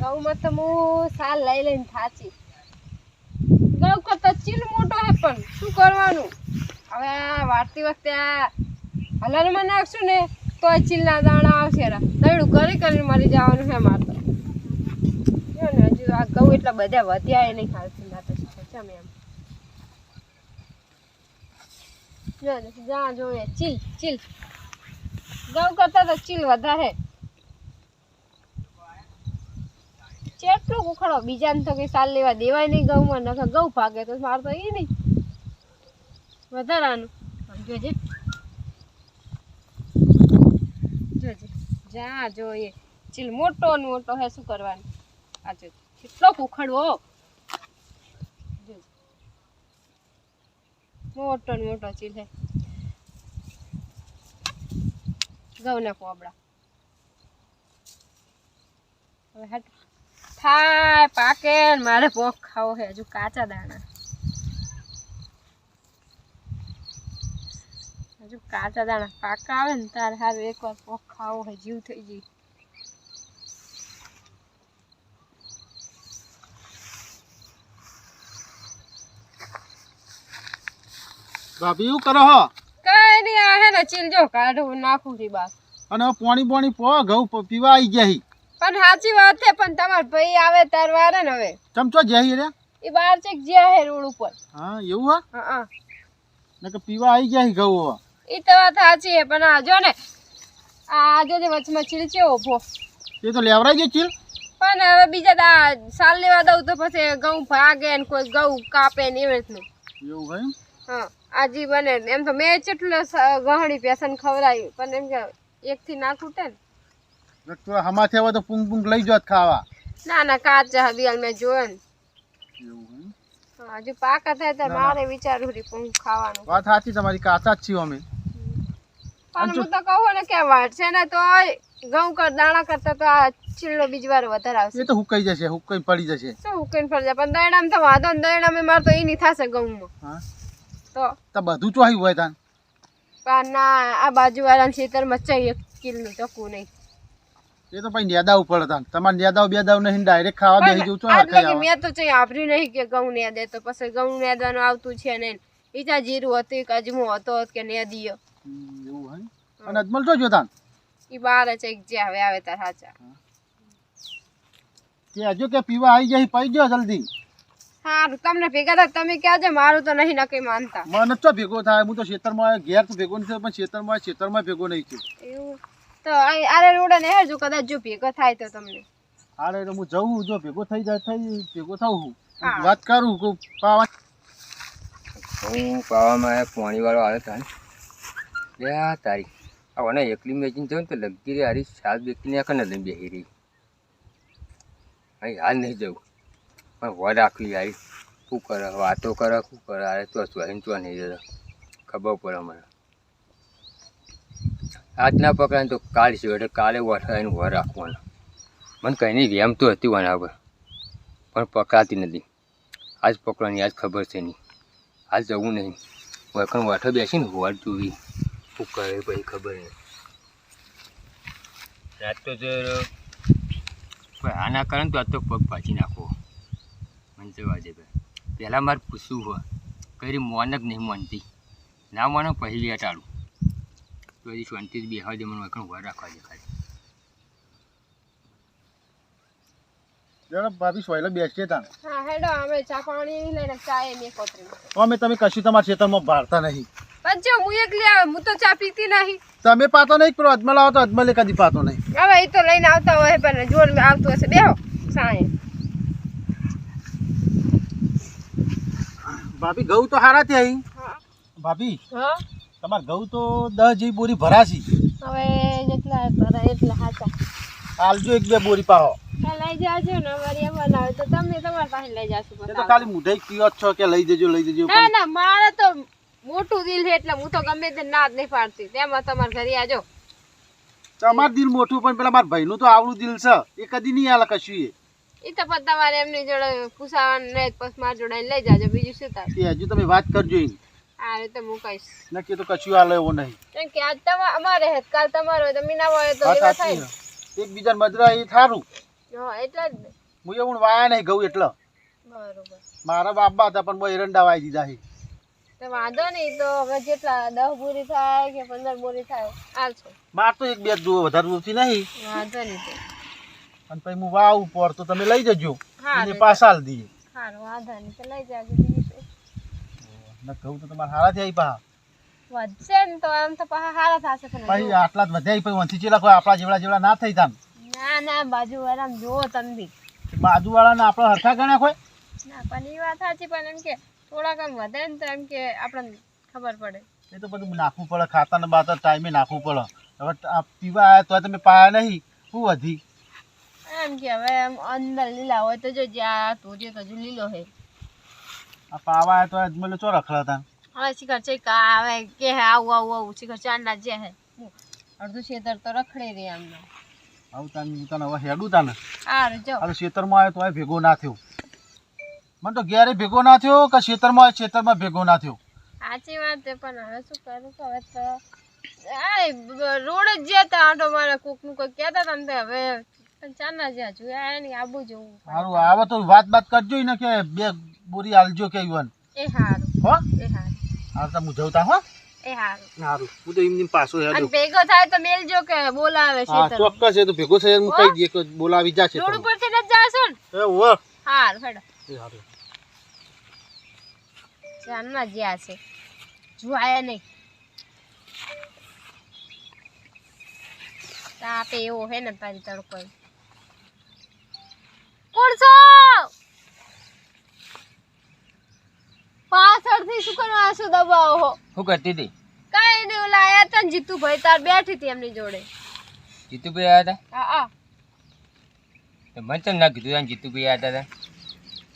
ઘઉંમાં તો હું સાલ લઈ લઈને થાચી. ઘઉં કરતા ચીલ મોટો હે પણ શું કરવાનું? હવે આ વાળતી વખતે આ હલનમાં નાખશું ને તો આ ચીલના દાણા આવશે રા. દયડું કરી કરીને મરી જવાનું છે મારે તો. જો ને હજુ આ ઘઉં એટલા બધા વધ્યા એ નહીં ખાલથી ના તો એમ જો ને જોઈએ ચીલ ચીલ. ઘઉં કરતા તો ચીલ વધારે. ચેટલું ઉખડો બીજાને તો કઈ સાલ લેવા દેવાય નહીં ઘઉંમાં નખા ઘઉં ભાગે તો મારે તો એ નહીં. વધારાનું. જોજે. જોજે. જ્યાં જોઈએ. ચીલ મોટો ને મોટો હે, શું કરવાનું? આ જોજે. કેટલો ઉખડવો મોટો ને મોટો ચીલ હે. ઘઉંના પોબડા હવે હટ. થાય પાકે મારે પોખ ખાવો છે. હજુ કાચા દાણા. હજુ કાચા દાણા પાકા આવે ને તારે સારું એકવાર પોખ ખાવો છે જીવ થઈ જઈ ભાભી એવું કરો હો? કઈ નહીં આ હે ને ચીલ જો કાઢું નાખું થી બાર અને પાણી પાણી પો ઘઉં પીવા આવી ગયા હી. પણ સાચી વાત છે પણ તમાર ભાઈ આવે તાર વારે ને હવે. ચમચો જ્યાં રે? એ બાર ચેક જ્યાં હે રોડ ઉપર. હા એવું હા? હા ને કે પીવા આવી ગયા હી ગવો એ તો વાત સાચી છે પણ આ જો ને આ જો જે વચમાં ચીલ છે ઊભો એ તો લેવરાઈ ગઈ ચીલ? પણ હવે બીજા દા સાલ લેવા દઉં તો પછી ઘઉં ભાગે ને કોઈ ઘઉં કાપે ને એવી રીતનું. એવું ભાઈ હા આજી બને એમ તો મેં જેટલો ગહણી પેસન ખવડાવી પણ એમ કે એકથી ના ખૂટે ને. તો હમાથે આવે તો પૂંગ પૂંગ લઈ જોત ખાવા. ના ના કાચા હબિયાલ મેં જોયો ને. હજુ પાકા થાય તો મારે વિચારું રી પણ ખાવાનું. વાત સાચી તમારી કાચા જ છીએ અમે. પણ હું તો કહું ને કે વાટશે ને તો ઘઉં કર દાણા કરતા તો આ ચીલો બીજી વાર વધારે આવશે. એ તો હુકાઈ જશે હુકાઈ પડી જશે. શું હુકાઈ પડી જાય? પણ દયણામાં તો વાંધો ને દયણામાં માર તો એ નહીં થશે ઘઉંમાં. હા? તો તો બધું ચોહી હોય તાન? પણ ના આ બાજુવાળાના ખેતરમાં ચઈ એક કિલનું ટકું નહીં. એ તો પછી નેદા ઉપર તમારે નેદાવ બેદાવ નહીં ડાયરેક્ટ ખાવા બેસી જવું છો મેં તો ચઈ આભર્યું નહીં કે ઘઉં ને દે તો પછી ઘઉં નેદવાનું આવતું છે ને ઈ જીરું હતું કે અજમો હતો કે ને દીયો એવું હોય અને અજમલ જો તાન ઈ બાર છે જે હવે આવે તાર હાચા. કે હજુ કે પીવા આવી જાય પઈ ગયો જલ્દી. સારું તમને ભેગા થાય તમે કહેજો મારું તો નહીં નક્કી માનતા. મને તો ભેગો થાય હું તો ખેતરમાં ઘેર તો ભેગો નથી પણ ખેતરમાં ખેતરમાં ભેગો નહીં થયો. એવું? તો અહીં આરે રોડા ને જો કદાચ જો ભેગો થાય તો તમને. આરે તો હું જઉં જો ભેગો થઈ જાય થઈ ભેગો થાઉં હું. વાત કરું કે પાવા હું પાવામાં પાણી વાળો આવે તાન લે આ તારી. આ મને એકલી મેચિંગ થયું ને તો લગતી રે હારી સાત વ્યક્તિને આખા ને લઈને બેસી રહી. અહીં હાલ નહીં જવું. પણ વર રાખવી યારી શું કરે વાતો કરે શું કરે અરે તો સ્વહીન તો નહીં જતો ખબર પડે મને. આજ ના પકડાય તો કાલ છે, એટલે કાલે વઠાઈને વર રાખવાનો. મને કંઈ નહીં, વેમ તો હતી વના પણ પકડાતી નથી. આજ પકડવાની આજ ખબર છે નહીં. આજ જવું નહીં. વખણ વાઠો બેસીને વાર જોવી. શું કરે પછી ખબર નહીં. રાત તો જો કોઈ હા ના કરે ને તો આજ તો પગ પાછી નાખવો મને જવા દે ભાઈ. પહેલાં મારે પૂછવું હોય. કઈ મોન જ નહીં માનતી. ના માનો, પછી વેટાડું તો હજી શાંતિથી બેહવા દે મને વખણ ઊભા રાખવા દે ખાલી. ભાભી સોયલે બેસીએ તાન હા હેડો અમે ચા પાણી લઈને ચા એ મેં કોતરી અમે તમે કશું તમારા ખેતરમાં ભારતા નહીં. પણ જો હું એકલી આવે હું તો ચા પીતી નહીં. તમે પાતો નહીં પેલો અજમલ આવો તો અજમલે કદી પાતો નહીં. હવે એ તો લઈને આવતા હોય પણ જોર આવતું હશે. બેહો સાંજે ભાભી ઘઉં તો હારા થયા ભાભી હા? તમારે ઘઉં તો દસ જેવી બોરી ભરાશી. હવે જેટલા ભરાય એટલા હાચા. આલજો એક બે બોરી પાહો લઈ જાજો ને અમારી બનાવે તો તમે તમારી પાસે લઈ જાશો તો ખાલી મુઢે કયો છો કે લઈ જજો લઈ જજો ના ના મારે તો મોટું દિલ છે એટલે હું તો ગમે તે ના જ નહીં પાડતી. તેમાં તમારે ઘરે આજો. તમારું દિલ મોટું પણ પેલા મારા ભાઈનું તો આવડું દિલ છે. એ કદી નહીં આલે કશું એ એ તો પણ તમારે એમની જોડે પૂછાવાનું નહીં પછી મારી જોડે લઈ જાજો બીજું શું થાય? હજુ તમે વાત કરજો એને. આ રીતે હું કહીશ નક્કી તો કશું આલે એવો નહીં. કેમ કે આજ તમારે અમારે હે કાલ તમારો હોય તો મીના હોય તો એવા થાય. છે. એકબીજાને મજરા એ થારું. હા એટલે જ હું એવું વાયા નહીં ઘઉં એટલે. બરોબર. મારા બાપા હતા પણ બહુ એરંડા વાઈ દીધા છે. તો વાંધો નહીં તો હવે જેટલા દસ બોરી થાય કે પંદર બોરી થાય હાલશો માર તો એક બે જ જુઓ વધારે જોતી નહીં. વાંધો નહીં અને પછી હું વાવ ઉપર તો તમે લઈ જજો. હા પાછા આલ દઈએ. સારું વાંધો નહીં તો લઈ જાજો. ને તો તમારે હારા થઈ પા વધશે ને તો આમ તો પાછા સારા થશે પણ આટલા જ વધ્યા પછી વંથી ચેલા કોઈ આપણા જેવડા જેવડા ના થઈ તાન ના ના બાજુ વાળા જુઓ તમે બી. બાજુવાળાને આપણે હરખા ગણ્યા કોઈ? ના પણ એ વાત સાચી પણ એમ કે થોડાક આમ વધે ને તો એમ કે આપણને ખબર પડે. એ તો બધું નાખવું પડે ખાતા ને બાતા ટાઈમે નાખવું પડે. હવે આ પીવા આવ્યા તો તમે પાયા નહીં. શું વધી? એમ કે હવે એમ અંદર લીલા હોય તો જો જ્યાં ધોરીએ તો હજુ લીલો છે આ પાવા તો અજમેલો ચો રખડા હતા હવે શિખર છે કા આવે કે હે આવું આવું આવું શિખર ચાંદા જે હે. અડધું છેતર તો રખડે રે આમને. આવું તાન તને હવે હેડું તાને. આ જો. આ શેતરમાં આવ્યો તો આ ભેગો ના થયો. મને તો ઘેરે ભેગો ના થયો કે શેતરમાં આવ્યો ખેતરમાં ભેગો ના થયો? સાચી વાત છે પણ હવે શું કરું તો હવે તો આ રોડ જ જે તા આંટો મારે કોકનું કોઈ કહેતા હતા ને તો હવે ચાંદા જ્યાં જોયા નહીં આબુ જોવું સારું આવે તો વાત બાત કરજો ને કે બે બોરી આલજો કે ઈવન. એ હારું. હો? એ હારું. હાલ તો હું જવતા હો? એ હારું. હારું. હું તો એમની પાછો અને હેડો ભેગો થાય તો મેલજો કે બોલાવે હા ચોક્કસ એ તો ભેગો થયો હું કહી દઈએ કે બોલાવી જા છે રોડ ઉપરથી જ જાશો ને? એ વો હાર હેડો. એ હારું. ચાંદના જ્યાં છે. જોયા નહીં. તાપે એવો હે ને તારી તડકો કોણ છો? પાછળથી શું કરવા શું દબાવો હો? શું કરતી હતી? કાંઈ નહીં ઓલા આયા હતા ને જીતુભાઈ તાર બેઠી હતી એમની જોડે. જીતુભાઈ આવ્યા હા હા. હતા તો ના કીધું જીતુભાઈ આવ્યા હતા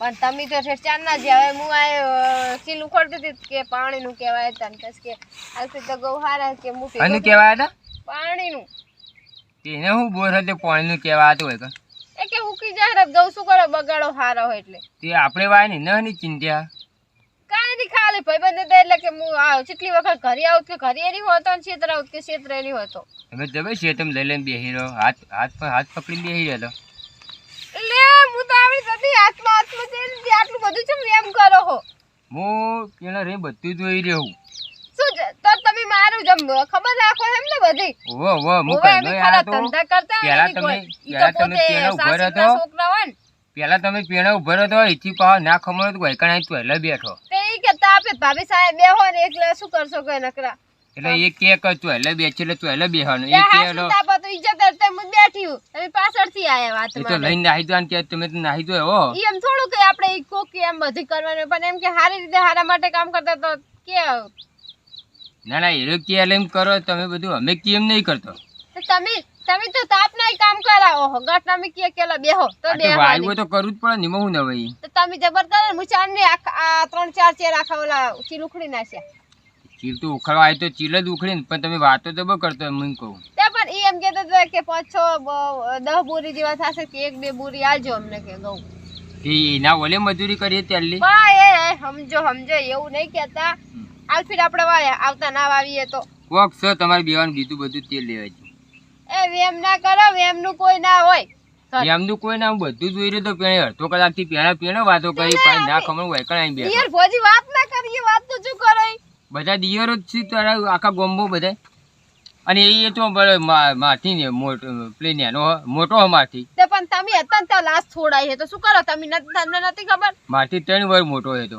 પણ તમે તો ઠેર ચાંદના જ હવે હું આ સીલું ખોલતી હતી કે પાણીનું કહેવાય તને કે આલથી તો ગૌ હારા કે મોટી અને કેવા હતા પાણીનું. તેને હું બોર હતો પાણીનું કેવા હોય કે એ કે હુકી જાય ગૌ શું કરો? બગાડો હારો હોય એટલે. તે આપણે વાય ને ન ચિંતા ખાલી ભાઈબંધ હતા એટલે કે હું આ કેટલી વખત ઘરે આવું કે ઘરે નહીં હોતો ને છેતર આવું કે છેતર નહીં હોતો તમે છે તમે લઈ લઈને બેહી રહ્યો હાથ હાથ પર હાથ પકડીને બેહી રહ્યો લે હું તો આવી જતી હાથમાં હાથમાં જઈને આટલું બધું ચમ એમ કરો હો. હું પેલા રે બધું જોઈ રહ્યો હું. તમે મારું જમ ખબર રાખો એમ ને બધી? ઓવો ઓવો હું એમ કહેલો તો ધંધા કરતા તમે. પહેલા તમે પેલા ઊભો રહ્યો છોકરા હોય ને પેલા તમે પેણા ઊભો રહ્યો તો એથી પાવ ના ખમણો તો વૈકણા તું એટલે બેઠો. તે ઈ કે આપે ભાભી સાહેબ બેહો ને એકલા શું કરશો કોઈ નકરા? એટલે એ કે કે તો એટલે બેસી એટલે તું એટલે બેહવાનું. એ કે હાસુ તાપા તો ઈજ્જત અર્થે હું બેઠી હું. તમે પાછળથી આયા વાત એ તો લઈને નાહી દો કે તમે તો નાહી દો એવો એમ થોડું કે આપણે ઈ કોકી એમ બધું કરવાનું પણ એમ કે સારી રીતે હારા માટે કામ કરતા તો કે ના ના એ કે એમ કરો તમે બધું અમે કેમ નહીં કરતો? તમે તમે તો તાપ ના કામ કરાવો હો ગટ તમે કે કેલા બેહો તો બે વાયુ તો કરું જ પડે ને એમાં ન ભાઈ તો તમે જબર મુચાન ને આ ત્રણ ચાર ચેર આખા ઓલા ચીલ ઉખડી નાખ્યા ચીલ તો ઉખડવા આવે તો ચીલ જ ઉખડી ને પણ તમે વાતો તો બ કરતો હું કહું. તે પણ ઈ એમ કહેતો હતો કે પાંચ છ દહ બોરી જેવા થશે કે એક બે બોરી આલજો અમને કે કે એના ઓલે મજૂરી કરીએ ત્યારલી એ એ, સમજો સમજો એવું નહીં કહેતા. આલફીડ આપણે વાય આવતા ના વાવીએ તો. કોક છે તમારે બેવાનું બીજું બધું તેલ લેવા છે એ વેમ ના કરો વેમનું કોઈ ના હોય. ઘર. એમનું કોઈ ના બધું જોઈ રહ્યો તો પેણે અડધો કલાકથી પેણા પેણો વાતો કરી પણ ના ખમણ હોય આવી બેઠો. યાર વાત ના કરીએ વાત તો શું કરો બધા દિયરો જ છે તારા આખા ગોમ્બો બધા. અને એ તો માથી ને મોટો પેલી મોટો માથી. તે પણ તમે હતા ને લાશ છોડાઈ તો શું કરો તમે? તમને નથી ખબર? માથી ત્રણ વાર મોટો હતો તો.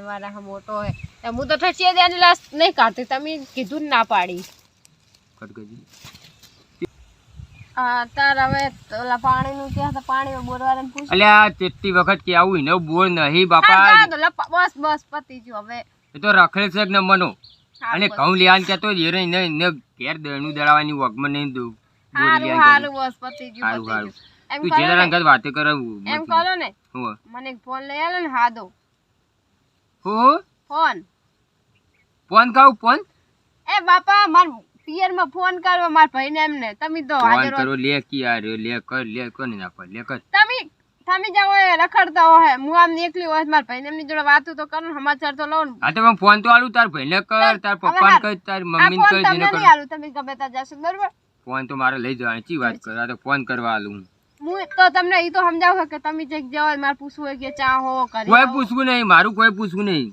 મારા હા મોટો હે હું તો ઠસીએ ત્યાંની લાશ નહીં કાઢતી તમે કીધું ને ના પાડી. આ તાર હવે ઓલા પાણીનું ક્યાં તો પાણી બોરવાળાને પૂછ. અલ્યા તેટલી વખત કે આવું એને બોલ નહીં બાપા. જા બસ બસ પતી ગયું હવે. એ તો રખડે છે ને મનો. અને ઘઉં લેવાનું કહેતો જ એને એને એને ઘેર દળનું દળાવવાની વગમાં નહીં દઉં. હારું હારું બસ પતી ગયું હારું, હારું. તું કરો જે વાતો કરે એમ કરો ને. મને ફોન લઈ આલો ને હા દો હું ફોન. ફોન કહું ફોન? એ બાપા માર પિયરમાં ફોન કરવા માર ભાઈને એમને. તમે તો હાજર કરો લે કી યાર લે કર લે કોને ના લે કર. તમે તમે જાઓ એ રખડતા હોય હું. આમ એકલી હોય માર ભાઈને એમની જોડે વાતું તો કરું સમાચાર તો લઉં હા તો ફોન તો આલું તાર ભાઈને. કર તાર પપ્પાને. કર તાર આ મમ્મીને કર જેને કર. આલું તમે ગમે ત્યાં જશો બરોબર? ફોન તો મારે લઈ જવાની ચી વાત કર આ તો ફોન કરવા આલું હું. હું તો તમને એ તો સમજાવું કે તમે જઈ જાઓ મારે પૂછવું હોય કે ચા હો કરી કોઈ પૂછવું નહીં મારું કોઈ પૂછવું નહીં.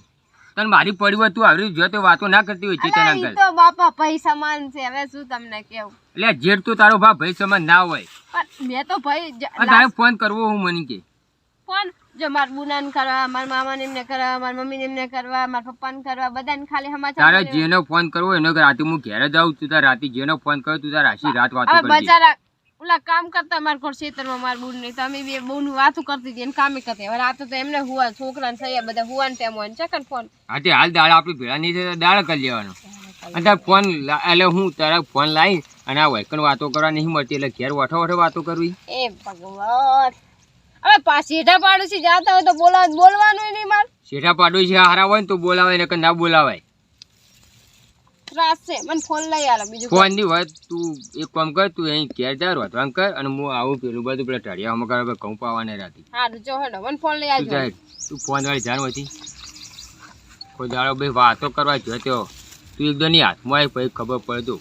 તને મારી પડી તું આવી જો તો વાતો ના કરતી હોય ચેતન અંકલ. તો બાપા ભાઈ સમાન છે. હવે શું તમને કેવું? એટલે જેઠ તો તારો ભાઈ ભાઈ સમાન ના હોય. મેં તો ભાઈ તારે ફોન કરવો હું મને કે. ફોન? જો માર બુનાન કરવા મારા મામાને એમને કરવા માર મમ્મી ને એમને કરવા મારા પપ્પાને કરવા બધાને ખાલી સમાચાર તારે જેનો ફોન કરવો એનો રાતે હું ઘેર જાઉં તું તાર રાતે જેનો ફોન કર્યો તું તાર આશી રાત વાતો કરજે. ઓલા કામ કરતા મારા ઘર ખેતરમાં મારા બુન નહીં તમે બે બહુ વાતો કરતી હતી એને કામે કરતી હવે રાતે તો એમને હુવા છોકરાને સૈયા બધા હુવાનો ટાઈમ હોય છે કે ફોન? હા હાલ દાળ આપણે ભેળા નહીં થતા દાળ કરી લેવાનો. અને તાર ફોન એટલે હું તારા ફોન લાવી અને આ વૈકન વાતો કરવા નહીં મળતી એટલે ઘેર વાઠો વાઠો વાતો કરવી. એ ભગવાન. હવે પાછી હેઠા પાડોશી જાતા હોય તો બોલા બોલવાનું નહીં માર. શેઠા પાડોશી હારા હોય ને તો બોલાવાય ને ના બોલાવાય. ત્રાસ છે. મને ફોન લઈ આલો બીજું ફોનની વાત તું એક કામ કર તું અહીં ઘેર જા રોધવાન કર અને હું આવું પેલું બધું પેલા ઢળિયામાં કરે ઘઉં પાવાને રાતી. હારું જો હેડો મને ફોન લઈ આવજો. તું ફોન વાળી જાણ હતી કોઈ દાડો ભાઈ વાતો કરવા જતો તું એકદમની હાથમાં આવી પછી ખબર પડે તો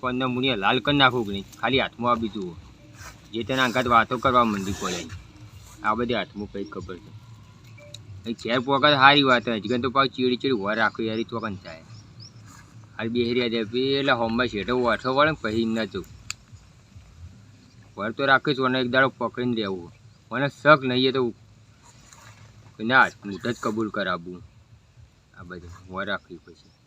ફોનને મુનિએ લાલ કરી નાખું કે નહીં? ખાલી હાથમાં આપી જુઓ. જે તેના અંગાત વાતો કરવા મંડી પડે. આ બધી હાથમાં કંઈક ખબર છે. ઘેર પોકત સારી વાત હજી તો પાછું ચીડી ચીડી વર રાખું યાર તો કંઈ થાય. હાલ બેહરી દે પેલા હોમમાં શેઠો વાઠો વળે ને પછી ના જવું વર તો રાખીશ મને એક દાડો પકડીને રહેવું મને શક નહીં તો ના મોઢ જ કબૂલ કરાવું. આ બધું વર રાખ્યું પછી